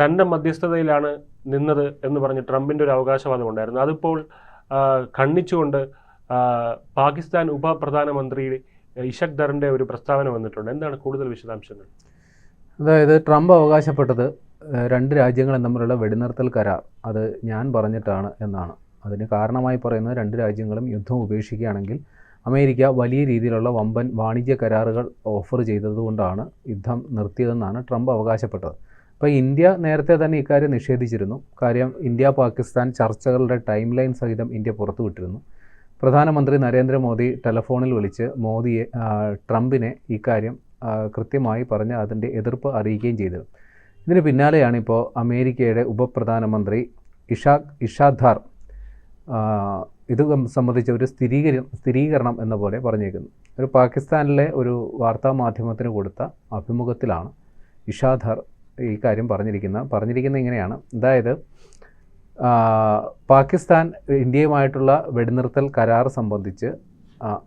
തന്റെ മധ്യസ്ഥതയിലാണ് നിന്നത് എന്ന് പറഞ്ഞ് ട്രംപിന്റെ ഒരു അവകാശവാദം ഉണ്ടായിരുന്നു. അതിപ്പോൾ ഖണ്ഡിച്ചുകൊണ്ട് പാകിസ്ഥാൻ ഉപപ്രധാനമന്ത്രി ഇഷക് ദറിന്റെ ഒരു പ്രസ്താവന വന്നിട്ടുണ്ട്. എന്താണ് കൂടുതൽ വിശദാംശങ്ങൾ? അതായത് ട്രംപ് അവകാശപ്പെട്ടത് രണ്ട് രാജ്യങ്ങളും തമ്മിലുള്ള വെടിനിർത്തൽ കരാർ അത് ഞാൻ പറഞ്ഞിട്ടാണ് എന്നാണ്. അതിന് കാരണമായി പറയുന്നത് രണ്ട് രാജ്യങ്ങളും യുദ്ധം ഉപേക്ഷിക്കുകയാണെങ്കിൽ അമേരിക്ക വലിയ രീതിയിലുള്ള വമ്പൻ വാണിജ്യ കരാറുകൾ ഓഫർ ചെയ്തതുകൊണ്ടാണ് യുദ്ധം നിർത്തിയതെന്നാണ് ട്രംപ് അവകാശപ്പെട്ടത്. അപ്പോൾ ഇന്ത്യ നേരത്തെ തന്നെ ഇക്കാര്യം നിഷേധിച്ചിരുന്നു. കാര്യം ഇന്ത്യ പാകിസ്ഥാൻ ചർച്ചകളുടെ ടൈം ലൈൻ സഹിതം ഇന്ത്യ പുറത്തുവിട്ടിരുന്നു പ്രധാനമന്ത്രി നരേന്ദ്രമോദി ടെലഫോണിൽ വിളിച്ച് മോദിയെ ട്രംപിനെ ഇക്കാര്യം കൃത്യമായി പറഞ്ഞ് അതിന്റെ എതിർപ്പ് അറിയിക്കുകയും ചെയ്തത് ഇതിന് പിന്നാലെയാണ് ഇപ്പോൾ അമേരിക്കയുടെ ഉപപ്രധാനമന്ത്രി ഇഷാഖ് ഇഷാദാർ ആ, ഇത് സംബന്ധിച്ച ഒരു സ്ഥിരീകരി സ്ഥിരീകരണം എന്ന പോലെ പറഞ്ഞേക്കുന്നു. ഒരു പാകിസ്ഥാനിലെ ഒരു വാർത്താ മാധ്യമത്തിന് കൊടുത്ത അഭിമുഖത്തിലാണ് ഇഷാദാർ ഈ കാര്യം പറഞ്ഞിരിക്കുന്നത് പറഞ്ഞിരിക്കുന്നത് ഇങ്ങനെയാണ്. അതായത് പാകിസ്ഥാൻ ഇന്ത്യയുമായിട്ടുള്ള വെടിനിർത്തൽ കരാർ സംബന്ധിച്ച്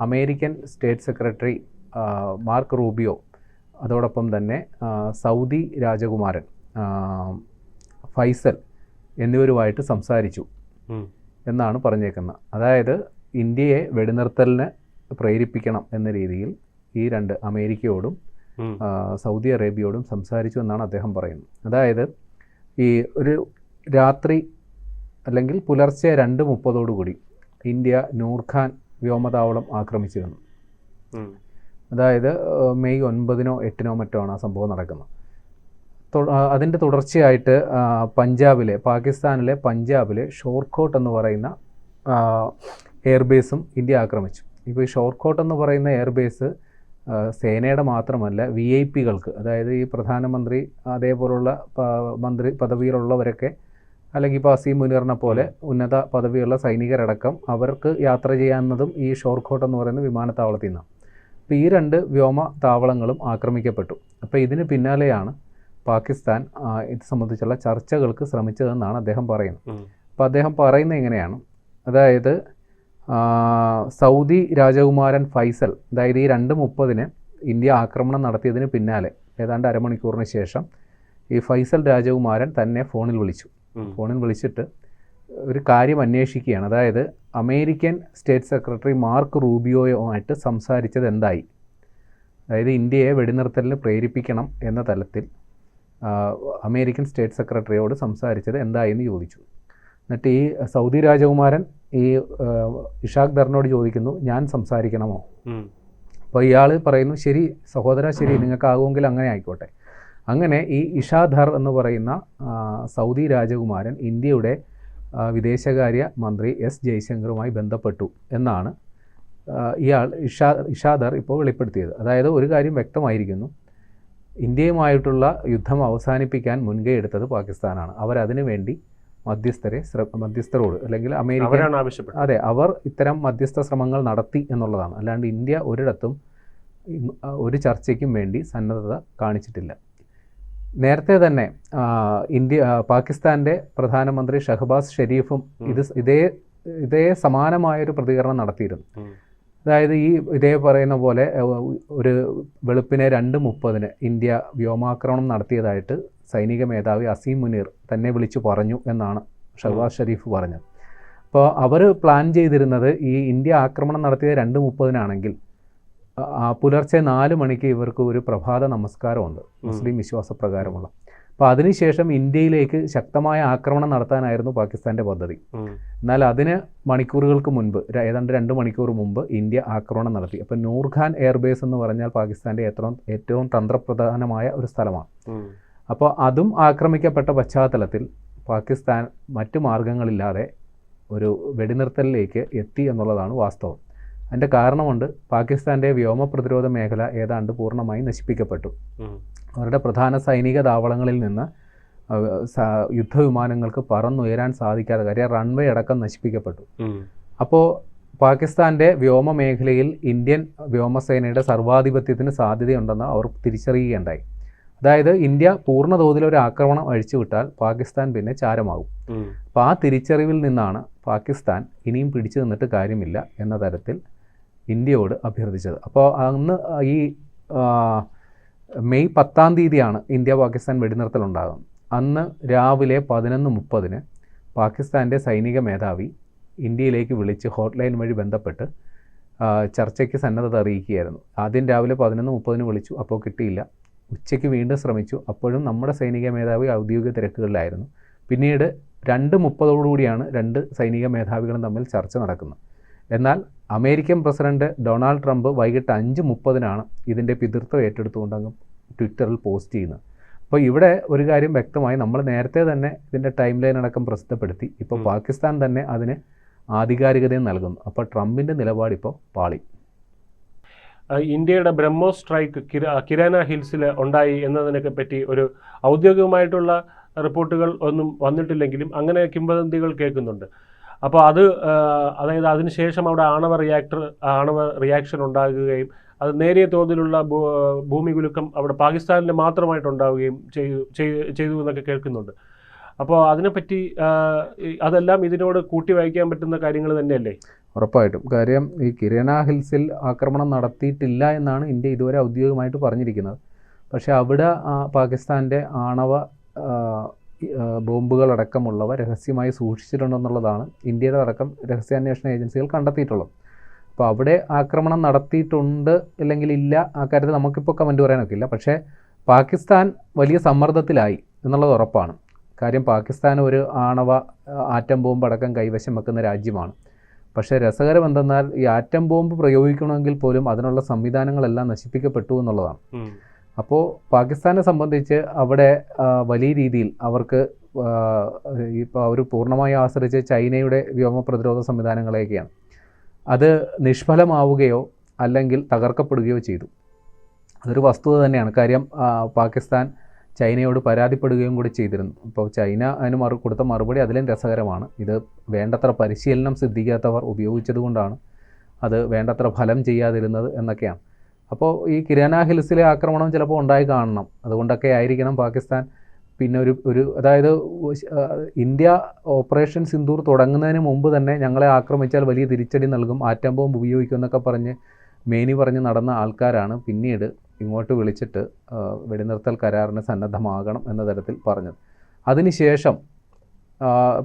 American state secretary Mark Rubio അതോടൊപ്പം തന്നെ സൗദി രാജകുമാരൻ ഫൈസൽ എന്നിവരുമായിട്ട് സംസാരിച്ചു എന്നാണ് പറഞ്ഞേക്കുന്നത്. അതായത് ഇന്ത്യയെ വെടിനിർത്തലിന് പ്രേരിപ്പിക്കണം എന്ന രീതിയിൽ ഈ രണ്ട് അമേരിക്കയോടും സൗദി അറേബ്യയോടും സംസാരിച്ചു എന്നാണ് അദ്ദേഹം പറയുന്നത്. അതായത് ഈ ഒരു രാത്രി അല്ലെങ്കിൽ പുലർച്ചെ രണ്ട് മുപ്പതോടുകൂടി ഇന്ത്യ നൂർഖാൻ വ്യോമതാവളം ആക്രമിച്ചിരുന്നു. അതായത് മെയ് ഒൻപതിനോ എട്ടിനോ മറ്റോ ആണ് ആ സംഭവം നടക്കുന്നത്. അതിന്റെ തുടർച്ചയായിട്ട് പഞ്ചാബിലെ പാകിസ്ഥാനിലെ പഞ്ചാബിലെ ഷോർക്കോട്ട് എന്ന് പറയുന്ന എയർബേസും ഇന്ത്യ ആക്രമിച്ചു. ഇപ്പോൾ ഈ ഷോർക്കോട്ട് എന്ന് പറയുന്ന എയർബേസ് സേനയുടെ മാത്രമല്ല വി ഐ പികൾക്ക് അതായത് ഈ പ്രധാനമന്ത്രി അതേപോലുള്ള മന്ത്രി പദവിയിലുള്ളവരൊക്കെ അല്ലെങ്കിൽ ഇപ്പോൾ അസീം മുനീറിനെ പോലെ ഉന്നത പദവിയുള്ള സൈനികരടക്കം അവർക്ക് യാത്ര ചെയ്യാവുന്നതും ഈ ഷോർക്കോട്ട് എന്ന് പറയുന്ന വിമാനത്താവളത്തിൽ നിന്നാണ്. അപ്പോൾ ഈ രണ്ട് വ്യോമ താവളങ്ങളും ആക്രമിക്കപ്പെട്ടു. അപ്പോൾ ഇതിന് പിന്നാലെയാണ് പാകിസ്ഥാൻ ഇത് സംബന്ധിച്ചുള്ള ചർച്ചകൾക്ക് ശ്രമിച്ചതെന്നാണ് അദ്ദേഹം പറയുന്നത്. അപ്പോൾ അദ്ദേഹം പറയുന്നത് എങ്ങനെയാണ്? അതായത് സൗദി രാജകുമാരൻ ഫൈസൽ അതായത് ഈ രണ്ട് മുപ്പതിന് ഇന്ത്യ ആക്രമണം നടത്തിയതിന് പിന്നാലെ ഏതാണ്ട് അരമണിക്കൂറിന് ശേഷം ഈ ഫൈസൽ രാജകുമാരൻ തന്നെ ഫോണിൽ വിളിച്ചു. ഫോണിൽ വിളിച്ചിട്ട് ഒരു കാര്യം അന്വേഷിക്കുകയാണ്. അതായത് അമേരിക്കൻ സ്റ്റേറ്റ് സെക്രട്ടറി മാർക്ക് റൂബിയോയുമായിട്ട് സംസാരിച്ചത് എന്തായി? അതായത് ഇന്ത്യയെ വെടിനിർത്തലിന് പ്രേരിപ്പിക്കണം എന്ന തലത്തിൽ അമേരിക്കൻ സ്റ്റേറ്റ് സെക്രട്ടറിയോട് സംസാരിച്ചത് എന്തായി എന്ന് ചോദിച്ചു. എന്നിട്ട് ഈ സൗദി രാജകുമാരൻ ഈ ഇഷാഖ് ദറിനോട് ചോദിക്കുന്നു ഞാൻ സംസാരിക്കണമോ. അപ്പോൾ ഇയാൾ പറയുന്നു ശരി സഹോദര ശരി നിങ്ങൾക്കാകുമെങ്കിൽ അങ്ങനെ ആയിക്കോട്ടെ. അങ്ങനെ ഈ ഇഷാധർ എന്ന് പറയുന്ന സൗദി രാജകുമാരൻ ഇന്ത്യയുടെ വിദേശകാര്യ മന്ത്രി എസ് ജയശങ്കറുമായി ബന്ധപ്പെട്ടു എന്നാണ് ഇയാൾ ഇഷാ ഇഷാദർ ഇപ്പോൾ വെളിപ്പെടുത്തിയത്. അതായത് ഒരു കാര്യം വ്യക്തമായിരിക്കുന്നു ഇന്ത്യയുമായിട്ടുള്ള യുദ്ധം അവസാനിപ്പിക്കാൻ മുൻകൈ എടുത്തത് പാകിസ്ഥാനാണ്. അവരതിനു വേണ്ടി മധ്യസ്ഥരെ മധ്യസ്ഥരോട് അല്ലെങ്കിൽ അമേരിക്ക അതെ അവർ ഇത്തരം മധ്യസ്ഥ ശ്രമങ്ങൾ നടത്തി എന്നുള്ളതാണ്. അല്ലാണ്ട് ഇന്ത്യ ഒരിടത്തും ഒരു ചർച്ചയ്ക്കും വേണ്ടി സന്നദ്ധത കാണിച്ചിട്ടില്ല. നേരത്തെ തന്നെ ഇന്ത്യ പാകിസ്ഥാന്റെ പ്രധാനമന്ത്രി ഷഹബാസ് ഷെരീഫും ഇത് ഇതേ ഇതേ സമാനമായൊരു പ്രതികരണം നടത്തിയിരുന്നു. അതായത് ഈ ഇതേ പറയുന്ന പോലെ ഒരു വെളുപ്പിനെ രണ്ട് മുപ്പതിന് ഇന്ത്യ വ്യോമാക്രമണം നടത്തിയതായിട്ട് സൈനിക മേധാവി അസീം മുനീർ തന്നെ വിളിച്ചു പറഞ്ഞു എന്നാണ് ഷഹബാസ് ഷരീഫ് പറഞ്ഞത്. അപ്പോൾ അവർ പ്ലാൻ ചെയ്തിരുന്നത് ഈ ഇന്ത്യ ആക്രമണം നടത്തിയത് രണ്ട് മുപ്പതിനാണെങ്കിൽ പുലർച്ചെ നാല് മണിക്ക് ഇവർക്ക് ഒരു പ്രഭാത നമസ്കാരമുണ്ട് മുസ്ലിം വിശ്വാസപ്രകാരമുള്ള. അപ്പോൾ അതിനുശേഷം ഇന്ത്യയിലേക്ക് ശക്തമായ ആക്രമണം നടത്താനായിരുന്നു പാകിസ്ഥാന്റെ പദ്ധതി. എന്നാൽ അതിന് മണിക്കൂറുകൾക്ക് മുൻപ് ഏതാണ്ട് രണ്ട് മണിക്കൂർ മുമ്പ് ഇന്ത്യ ആക്രമണം നടത്തി. അപ്പോൾ നൂർഖാൻ എയർബേസ് എന്ന് പറഞ്ഞാൽ പാകിസ്ഥാന്റെ ഏറ്റവും ഏറ്റവും തന്ത്രപ്രധാനമായ ഒരു സ്ഥലമാണ്. അപ്പോൾ അതും ആക്രമിക്കപ്പെട്ട പശ്ചാത്തലത്തിൽ പാകിസ്ഥാൻ മറ്റു മാർഗങ്ങളില്ലാതെ ഒരു വെടിനിർത്തലിലേക്ക് എത്തി എന്നുള്ളതാണ് വാസ്തവം. അതിന്റെ കാരണമുണ്ട് പാകിസ്ഥാന്റെ വ്യോമ പ്രതിരോധ മേഖല ഏതാണ്ട് പൂർണമായി നശിപ്പിക്കപ്പെട്ടു. അവരുടെ പ്രധാന സൈനിക താവളങ്ങളിൽ നിന്ന് യുദ്ധവിമാനങ്ങൾക്ക് പറന്നുയരാൻ സാധിക്കാതെ കാര്യം റൺവേ അടക്കം നശിപ്പിക്കപ്പെട്ടു. അപ്പോൾ പാകിസ്ഥാന്റെ വ്യോമ മേഖലയിൽ ഇന്ത്യൻ വ്യോമസേനയുടെ സർവാധിപത്യത്തിന് സാധ്യതയുണ്ടെന്ന് അവർ തിരിച്ചറിയുകയുണ്ടായി. അതായത് ഇന്ത്യ പൂർണ തോതിൽ ഒരു ആക്രമണം അഴിച്ചുവിട്ടാൽ പാകിസ്ഥാൻ പിന്നെ ചാരമാകും. അപ്പോൾ ആ തിരിച്ചറിവിൽ നിന്നാണ് പാകിസ്ഥാൻ ഇനിയും പിടിച്ചു നിന്നിട്ട് കാര്യമില്ല എന്ന തരത്തിൽ ഇന്ത്യയോട് അഭ്യർത്ഥിച്ചത്. അപ്പോൾ അന്ന് ഈ മെയ് പത്താം തീയതിയാണ് ഇന്ത്യ പാകിസ്ഥാൻ വെടിനിർത്തൽ ഉണ്ടാകുന്നത്. അന്ന് രാവിലെ പതിനൊന്ന് മുപ്പതിന് പാകിസ്ഥാന്റെ സൈനിക മേധാവി ഇന്ത്യയിലേക്ക് വിളിച്ച് ഹോട്ട്ലൈൻ വഴി ബന്ധപ്പെട്ട് ചർച്ചയ്ക്ക് സന്നദ്ധത അറിയിക്കുകയായിരുന്നു. ആദ്യം രാവിലെ പതിനൊന്ന് മുപ്പതിന് വിളിച്ചു അപ്പോൾ കിട്ടിയില്ല. ഉച്ചയ്ക്ക് വീണ്ടും ശ്രമിച്ചു. അപ്പോഴും നമ്മുടെ സൈനിക മേധാവി ഔദ്യോഗിക തിരക്കുകളിലായിരുന്നു. പിന്നീട് രണ്ട് മുപ്പതോടുകൂടിയാണ് രണ്ട് സൈനിക മേധാവികളും തമ്മിൽ ചർച്ച നടക്കുന്നത്. എന്നാൽ അമേരിക്കൻ പ്രസിഡന്റ് ഡൊണാൾഡ് ട്രംപ് വൈകിട്ട് അഞ്ച് മുപ്പതിനാണ് ഇതിന്റെ പിതൃത്വം ഏറ്റെടുത്തുകൊണ്ട് അങ്ങ് ട്വിറ്ററിൽ പോസ്റ്റ് ചെയ്യുന്നത്. അപ്പോൾ ഇവിടെ ഒരു കാര്യം വ്യക്തമായി നമ്മൾ നേരത്തെ തന്നെ ഇതിന്റെ ടൈം ലൈൻ അടക്കം പ്രസിദ്ധപ്പെടുത്തി. ഇപ്പോൾ പാകിസ്ഥാൻ തന്നെ അതിന് ആധികാരികതയും നൽകുന്നു. അപ്പോൾ ട്രംപിന്റെ നിലപാട് ഇപ്പോൾ പാളി. ഇന്ത്യയുടെ ബ്രഹ്മോ സ്ട്രൈക്ക് കിരാന ഹിൽസിൽ ഉണ്ടായി എന്നതിനൊക്കെ പറ്റി ഒരു ഔദ്യോഗികമായിട്ടുള്ള റിപ്പോർട്ടുകൾ ഒന്നും വന്നിട്ടില്ലെങ്കിലും അങ്ങനെ കിംവദന്തികൾ കേൾക്കുന്നുണ്ട്. അപ്പോൾ അത് അതായത് അതിനുശേഷം അവിടെ ആണവ റിയാക്ടർ ആണവ റിയാക്ഷൻ ഉണ്ടാകുകയും അത് നേരിയ തോതിലുള്ള ഭൂമി കുലുക്കം അവിടെ പാകിസ്ഥാനിൽ മാത്രമായിട്ടുണ്ടാവുകയും ചെയ്തു ചെയ്- ചെയ്തു എന്നൊക്കെ കേൾക്കുന്നുണ്ട്. അപ്പോൾ അതിനെപ്പറ്റി അതെല്ലാം ഇതിനോട് കൂട്ടി വായിക്കാൻ പറ്റുന്ന കാര്യങ്ങൾ തന്നെയല്ലേ? ഉറപ്പായിട്ടും. കാര്യം ഈ കിരണ ഹിൽസിൽ ആക്രമണം നടത്തിയിട്ടില്ല എന്നാണ് ഇന്ത്യ ഇതുവരെ ഔദ്യോഗികമായിട്ട് പറഞ്ഞിരിക്കുന്നത്. പക്ഷേ അവിടെ പാകിസ്ഥാന്റെ ആണവ ബോംബുകളടക്കമുള്ളവ രഹസ്യമായി സൂക്ഷിച്ചിട്ടുണ്ടെന്നുള്ളതാണ് ഇന്ത്യയുടെ അടക്കം രഹസ്യാന്വേഷണ ഏജൻസികൾ കണ്ടെത്തിയിട്ടുള്ളത്. അപ്പോൾ അവിടെ ആക്രമണം നടത്തിയിട്ടുണ്ട് അല്ലെങ്കിൽ ഇല്ല ആ കാര്യത്തിൽ നമുക്കിപ്പോൾ കമന്റ് പറയാനൊക്കില്ല പക്ഷേ പാകിസ്ഥാൻ വലിയ സമ്മർദ്ദത്തിലായി എന്നുള്ളത് ഉറപ്പാണ്. കാര്യം പാകിസ്ഥാൻ ഒരു ആണവ ആറ്റം ബോംബ് അടക്കം കൈവശം വെക്കുന്ന രാജ്യമാണ്. പക്ഷേ രസകരം എന്തെന്നാൽ ഈ ആറ്റം ബോംബ് പ്രയോഗിക്കണമെങ്കിൽ പോലും അതിനുള്ള സംവിധാനങ്ങളെല്ലാം നശിപ്പിക്കപ്പെട്ടു എന്നുള്ളതാണ്. അപ്പോൾ പാകിസ്ഥാനെ സംബന്ധിച്ച് അവിടെ വലിയ രീതിയിൽ അവർക്ക് ഇപ്പോൾ അവർ പൂർണമായി ആശ്രയിച്ച് ചൈനയുടെ വ്യോമ പ്രതിരോധ സംവിധാനങ്ങളെയൊക്കെയാണ്. അത് നിഷ്ഫലമാവുകയോ അല്ലെങ്കിൽ തകർക്കപ്പെടുകയോ ചെയ്തു. അതൊരു വസ്തുത തന്നെയാണ്. കാര്യം പാകിസ്ഥാൻ ചൈനയോട് പരാതിപ്പെടുകയും കൂടി ചെയ്തിരുന്നു. അപ്പോൾ ചൈന അതിന് മറു കൊടുത്ത മറുപടി അതിലും രസകരമാണ്. ഇത് വേണ്ടത്ര പരിശീലനം സിദ്ധിക്കാത്തവർ ഉപയോഗിച്ചതുകൊണ്ടാണ് അത് വേണ്ടത്ര ഫലം ചെയ്യാതിരുന്നത് എന്നൊക്കെയാണ്. അപ്പോൾ ഈ കിരാന ഹിൽസിലെ ആക്രമണം ചിലപ്പോൾ ഉണ്ടായി കാണണം. അതുകൊണ്ടൊക്കെ ആയിരിക്കണം പാകിസ്ഥാൻ പിന്നെ ഒരു ഒരു അതായത് ഇന്ത്യ ഓപ്പറേഷൻ സിന്ദൂർ തുടങ്ങുന്നതിന് മുമ്പ് തന്നെ ഞങ്ങളെ ആക്രമിച്ചാൽ വലിയ തിരിച്ചടി നൽകും ആറ്റം ബോംബ് ഉപയോഗിക്കും എന്നൊക്കെ പറഞ്ഞ് മേനി പറഞ്ഞ് നടന്ന ആൾക്കാരാണ് പിന്നീട് ഇങ്ങോട്ട് വിളിച്ചിട്ട് വെടിനിർത്തൽ കരാറിന് സന്നദ്ധമാകണം എന്ന തരത്തിൽ പറഞ്ഞത്. അതിനുശേഷം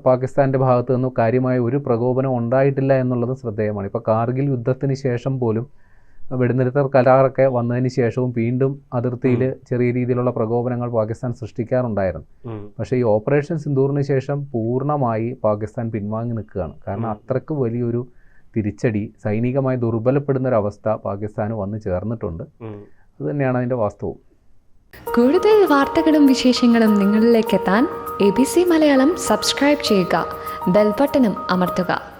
പാകിസ്ഥാന്റെ ഭാഗത്തു നിന്നും കാര്യമായ ഒരു പ്രകോപനം ഉണ്ടായിട്ടില്ല എന്നുള്ളത് ശ്രദ്ധേയമാണ്. ഇപ്പോൾ കാർഗിൽ യുദ്ധത്തിന് ശേഷം പോലും വെടിനിർത്തൽ കരാറൊക്കെ വന്നതിന് ശേഷവും വീണ്ടും അതിർത്തിയിൽ ചെറിയ രീതിയിലുള്ള പ്രകോപനങ്ങൾ പാകിസ്ഥാൻ സൃഷ്ടിക്കാറുണ്ടായിരുന്നു. പക്ഷേ ഈ ഓപ്പറേഷൻ സിന്ദൂറിന് ശേഷം പൂർണമായി പാകിസ്ഥാൻ പിൻവാങ്ങി നിൽക്കുകയാണ്. കാരണം അത്രയ്ക്ക് അത്രയ്ക്ക് വലിയൊരു തിരിച്ചടി സൈനികമായി ദുർബലപ്പെടുന്ന ഒരു അവസ്ഥ പാകിസ്ഥാന് വന്നു ചേർന്നിട്ടുണ്ട്. അത് തന്നെയാണ് അതിന്റെ വാസ്തവം കൂടുതൽ വാർത്തകളും വിശേഷങ്ങളും നിങ്ങളിലേക്ക് എത്താൻ A B C Malayalam subscribe ചെയ്യുക. ബെൽബട്ടനും അമർത്തുക.